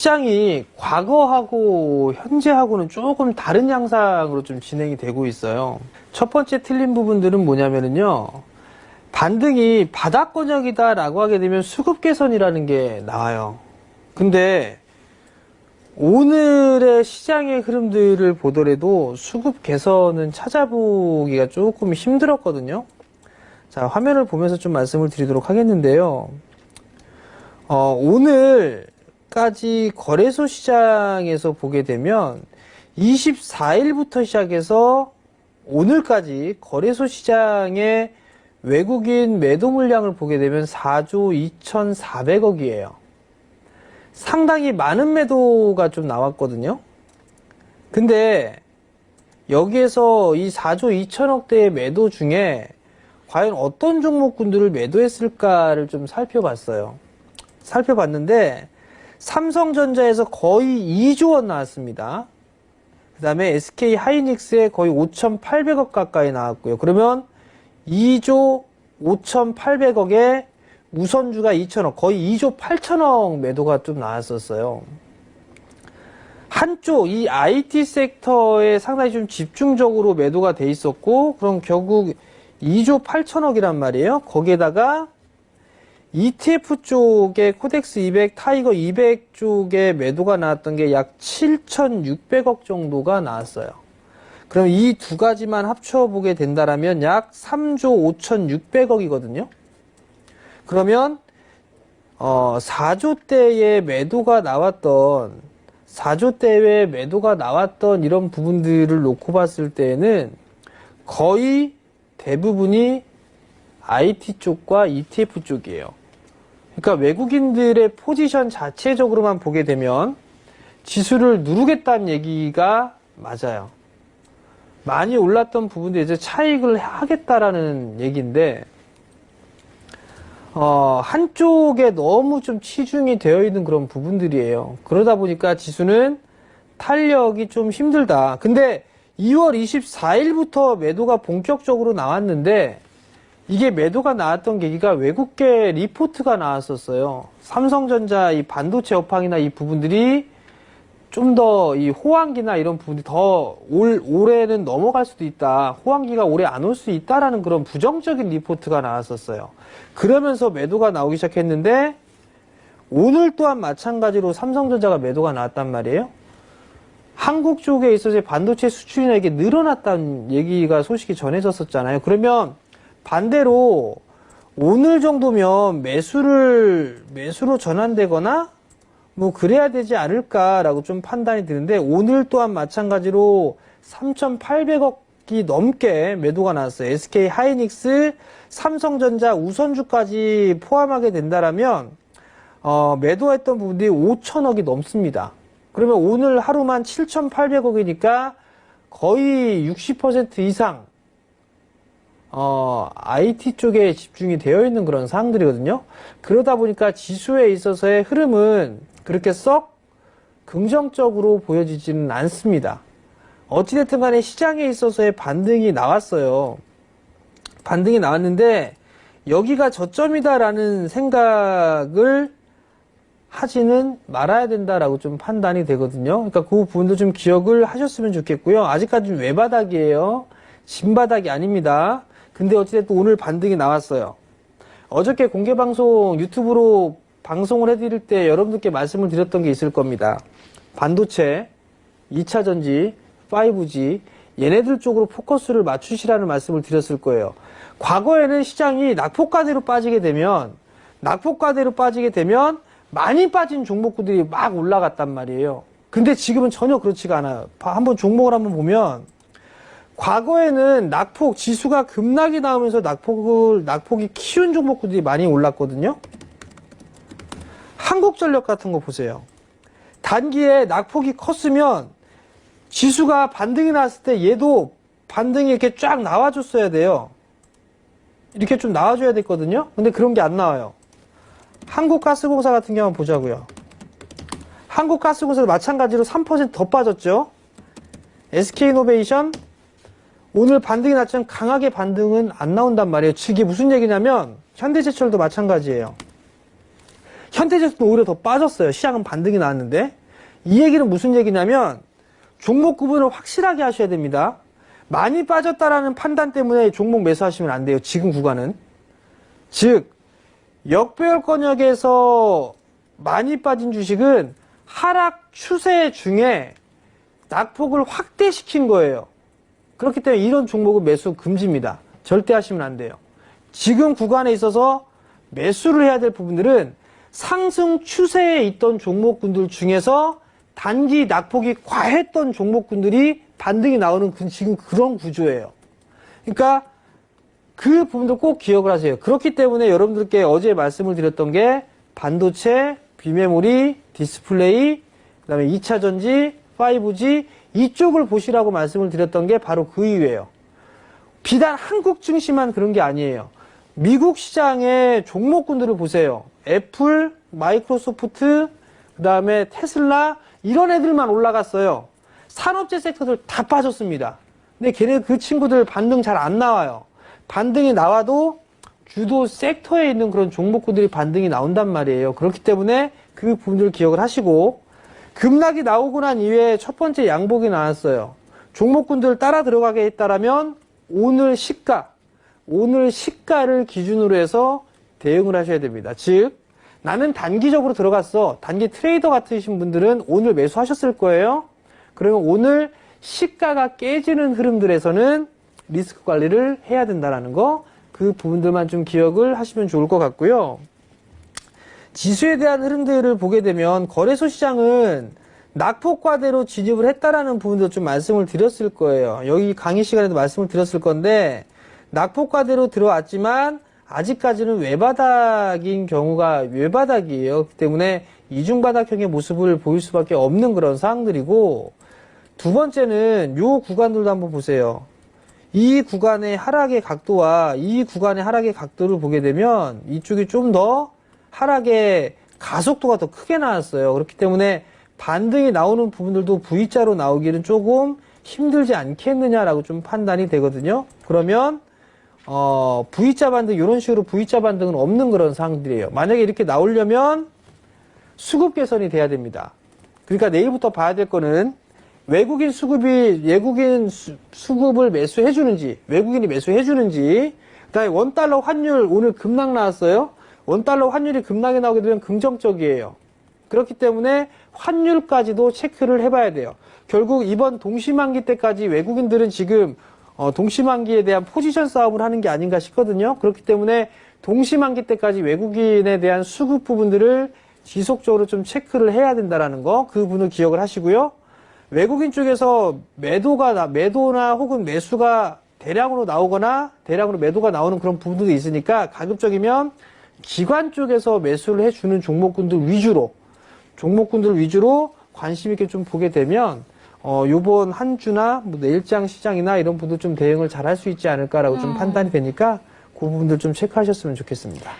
시장이 과거하고 현재하고는 조금 다른 양상으로 좀 진행이 되고 있어요. 첫 번째 틀린 부분들은 뭐냐면은요. 반등이 바닥 권역이다 라고 하게 되면 수급 개선이라는 게 나와요. 근데 오늘의 시장의 흐름들을 보더라도 수급 개선은 찾아보기가 조금 힘들었거든요. 자, 화면을 보면서 좀 말씀을 드리도록 하겠는데요. 어, 오늘 까지 거래소 시장에서 보게 되면 24일부터 시작해서 오늘까지 거래소 시장의 외국인 매도 물량을 보게 되면 4조 2,400억이에요. 상당히 많은 매도가 좀 나왔거든요. 근데 여기에서 이 4조 2천억대의 매도 중에 과연 어떤 종목군들을 매도했을까를 좀 살펴봤어요. 살펴봤는데 삼성전자에서 거의 2조 원 나왔습니다. 그 다음에 SK 하이닉스에 거의 5,800억 가까이 나왔고요. 그러면 2조 5,800억에 우선주가 2천억, 거의 2조 8천억 매도가 좀 나왔었어요. 한쪽 이 IT 섹터에 상당히 좀 집중적으로 매도가 돼 있었고, 그럼 결국 2조 8천억이란 말이에요. 거기에다가 ETF 쪽에 코덱스 200, 타이거 200 쪽에 매도가 나왔던 게 약 7,600억 정도가 나왔어요. 그럼 이 두 가지만 합쳐보게 된다라면 약 3조 5,600억이거든요. 그러면 어 4조대의 매도가 나왔던 4조대의 매도가 나왔던 이런 부분들을 놓고 봤을 때에는 거의 대부분이 IT 쪽과 ETF 쪽이에요. 그러니까 외국인들의 포지션 자체적으로만 보게 되면 지수를 누르겠다는 얘기가 맞아요. 많이 올랐던 부분도 이제 차익을 하겠다라는 얘기인데, 어, 한쪽에 너무 좀 치중이 되어 있는 그런 부분들이에요. 그러다 보니까 지수는 탄력이 좀 힘들다. 근데 2월 24일부터 매도가 본격적으로 나왔는데, 이게 매도가 나왔던 계기가 외국계 리포트가 나왔었어요. 삼성전자 이 반도체 업황이나 이 부분들이 좀 더 이 호황기나 이런 부분이 더 올, 올해는 넘어갈 수도 있다. 호황기가 올해 안 올 수 있다라는 그런 부정적인 리포트가 나왔었어요. 그러면서 매도가 나오기 시작했는데 오늘 또한 마찬가지로 삼성전자가 매도가 나왔단 말이에요. 한국 쪽에 있어서 반도체 수출이나 이게 늘어났다는 얘기가 소식이 전해졌었잖아요. 그러면 반대로 오늘 정도면 매수를 매수로 전환되거나 뭐 그래야 되지 않을까라고 좀 판단이 드는데 오늘 또한 마찬가지로 3,800억이 넘게 매도가 나왔어요. SK 하이닉스, 삼성전자, 우선주까지 포함하게 된다라면 어, 매도했던 부분들이 5천억이 넘습니다. 그러면 오늘 하루만 7,800억이니까 거의 60% 이상 어, IT 쪽에 집중이 되어 있는 그런 사항들이거든요. 그러다 보니까 지수에 있어서의 흐름은 그렇게 썩 긍정적으로 보여지지는 않습니다. 어찌됐든 간에 시장에 있어서의 반등이 나왔어요. 반등이 나왔는데 여기가 저점이다라는 생각을 하지는 말아야 된다라고 좀 판단이 되거든요. 그러니까 그 부분도 좀 기억을 하셨으면 좋겠고요. 아직까지 는 외바닥이에요. 진바닥이 아닙니다. 근데 어찌됐든 오늘 반등이 나왔어요. 어저께 공개방송 유튜브로 방송을 해드릴 때 여러분들께 말씀을 드렸던 게 있을 겁니다. 반도체, 2차 전지, 5G, 얘네들 쪽으로 포커스를 맞추시라는 말씀을 드렸을 거예요. 과거에는 시장이 낙폭과대로 빠지게 되면, 낙폭과대로 빠지게 되면 많이 빠진 종목들이 막 올라갔단 말이에요. 근데 지금은 전혀 그렇지가 않아요. 한번 종목을 한번 보면, 과거에는 낙폭 지수가 급락이 나오면서 낙폭을 낙폭이 키운 종목들이 많이 올랐거든요. 한국전력 같은 거 보세요. 단기에 낙폭이 컸으면 지수가 반등이 났을 때 얘도 반등이 이렇게 쫙 나와줬어야 돼요. 이렇게 좀 나와줘야 됐거든요. 근데 그런 게 안 나와요. 한국가스공사 같은 경우 보자고요. 한국가스공사도 마찬가지로 3%더 빠졌죠. SK이노베이션 오늘 반등이 났지만 강하게 반등은 안 나온단 말이에요. 이게 무슨 얘기냐면 현대제철도 마찬가지예요. 현대제약도 오히려 더 빠졌어요. 시장은 반등이 나왔는데 이 얘기는 무슨 얘기냐면 종목 구분을 확실하게 하셔야 됩니다. 많이 빠졌다라는 판단 때문에 종목 매수하시면 안 돼요. 지금 구간은. 즉 역배열 권역에서 많이 빠진 주식은 하락 추세 중에 낙폭을 확대시킨 거예요. 그렇기 때문에 이런 종목은 매수 금지입니다. 절대 하시면 안 돼요. 지금 구간에 있어서 매수를 해야 될 부분들은 상승 추세에 있던 종목군들 중에서 단기 낙폭이 과했던 종목군들이 반등이 나오는 그- 지금 그런 구조예요. 그러니까 그 부분도 꼭 기억을 하세요. 그렇기 때문에 여러분들께 어제 말씀을 드렸던 게 반도체, 비메모리, 디스플레이, 그 다음에 2차 전지, 5G 이쪽을 보시라고 말씀을 드렸던 게 바로 그 이유예요. 비단 한국 증시만 그런 게 아니에요. 미국 시장의 종목군들을 보세요. 애플, 마이크로소프트, 그 다음에 테슬라, 이런 애들만 올라갔어요. 산업재 섹터들 다 빠졌습니다. 근데 걔네 그 친구들 반등 잘 안 나와요. 반등이 나와도 주도 섹터에 있는 그런 종목군들이 반등이 나온단 말이에요. 그렇기 때문에 그 부분들 기억을 하시고, 급락이 나오고 난 이후에 첫 번째 양복이 나왔어요. 종목군들 따라 들어가게 했다라면 오늘 시가, 오늘 시가를 기준으로 해서 대응을 하셔야 됩니다. 즉, 나는 단기적으로 들어갔어. 단기 트레이더 같으신 분들은 오늘 매수하셨을 거예요. 그러면 오늘 시가가 깨지는 흐름들에서는 리스크 관리를 해야 된다라는 거, 그 부분들만 좀 기억을 하시면 좋을 것 같고요. 지수에 대한 흐름들을 보게 되면 거래소 시장은 낙폭과대로 진입을 했다라는 부분도 좀 말씀을 드렸을 거예요. 여기 강의 시간에도 말씀을 드렸을 건데 낙폭과대로 들어왔지만 아직까지는 외바닥인 경우가 외바닥이에요. 그렇기 때문에 이중바닥형의 모습을 보일 수밖에 없는 그런 상황들이고 두 번째는 요 구간들도 한번 보세요. 이 구간의 하락의 각도와 이 구간의 하락의 각도를 보게 되면 이쪽이 좀 더 하락의 가속도가 더 크게 나왔어요. 그렇기 때문에 반등이 나오는 부분들도 V자로 나오기는 조금 힘들지 않겠느냐라고 좀 판단이 되거든요. 그러면 어, V자 반등 이런 식으로 V자 반등은 없는 그런 상황들이에요. 만약에 이렇게 나오려면 수급 개선이 돼야 됩니다. 그러니까 내일부터 봐야 될 거는 외국인 수급이 외국인 수, 수급을 매수해 주는지 외국인이 매수해 주는지 그다음에 원 달러 환율 오늘 급락 나왔어요. 원 달러 환율이 급락이 나오게 되면 긍정적이에요. 그렇기 때문에 환율까지도 체크를 해봐야 돼요. 결국 이번 동시만기 때까지 외국인들은 지금 어, 동시만기에 대한 포지션 싸움을 하는 게 아닌가 싶거든요. 그렇기 때문에 동시만기 때까지 외국인에 대한 수급 부분들을 지속적으로 좀 체크를 해야 된다라는 거, 그 부분을 기억을 하시고요. 외국인 쪽에서 매도가 나, 매도나 혹은 매수가 대량으로 나오거나 대량으로 매도가 나오는 그런 부분도 있으니까 가급적이면 기관 쪽에서 매수를 해주는 종목군들 위주로 종목군들 위주로 관심 있게 좀 보게 되면 어 요번 한 주나 뭐 내일장 시장이나 이런 분들 좀 대응을 잘 할 수 있지 않을까라고 좀 판단이 되니까 그 부분들 좀 체크하셨으면 좋겠습니다.